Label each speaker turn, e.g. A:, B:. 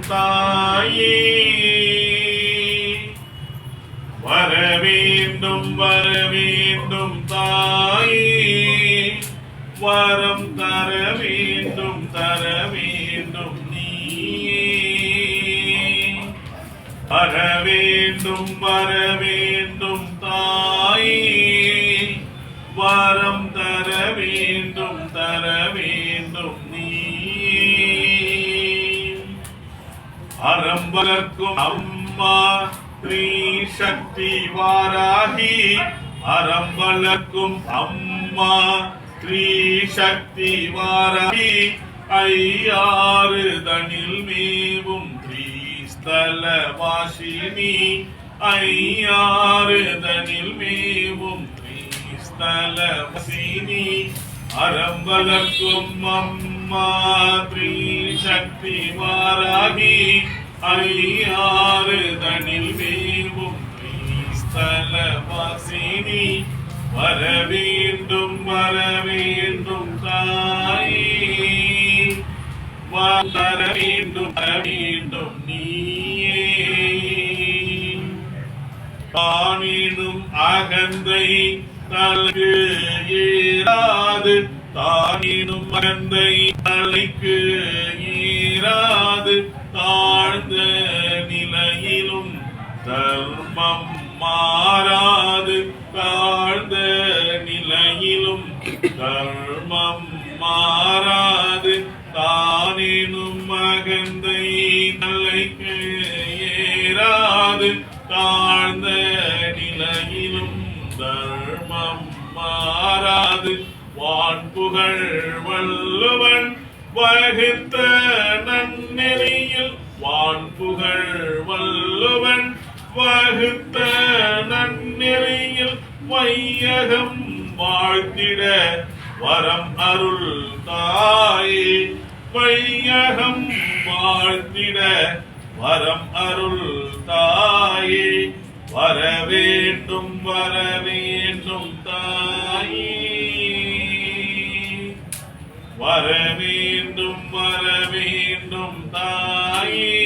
A: தாயே. வரவேண்டும் தாயே. வரம் தர வேண்டும் தர வேண்டும் நீயே. வர வேண்டும் வர வேண்டும் தாயே. வரம் அறம் அம்மா ஸ்ரீ சக்தி வாராகி. அறம் அம்மா ஸ்ரீ சக்தி வாராகி. ஐயாறு தனில் மேவும் ஸ்ரீஸ்தல வாசினி. ஐயாறு தனில் மேவும் ஸ்ரீஸ்தல வாசினி. அறம் அம்மா மாத்ரி சக்தி வாராகி ஐயாறு தனில் மேவும் ஸ்தல வாசினி வர வேண்டும் வர வேண்டும் தாயே வர வேண்டும் வர வேண்டும் நீயே காணினும் அகந்தை தலைக்கு ஏறாது தானினும் மறந்த தலைக்கு ஈராது தாழ்ந்த நிலையிலும் தர்மம் மாறாது தாழ்ந்த நிலையிலும் தர்மம் மாறாது தானினும் அகந்தை தலைக்கு ஏறாது தாழ்ந்த நிலையிலும் தர்மம் மாறாது வான்புகழ் வள்ளுவன் வகுத்த நன்னெறியில். வான்புகழ் வள்ளுவன் வகுத்த நன்னெறியில் வையகம் வாழ்த்திட வரம் அருள் தாயே. வையகம் வாழ்த்திட வரம் அருள் தாயே. வர வேண்டும் வர வேண்டும் தாயே. வர வேண்டும் வர வேண்டும் தாயே.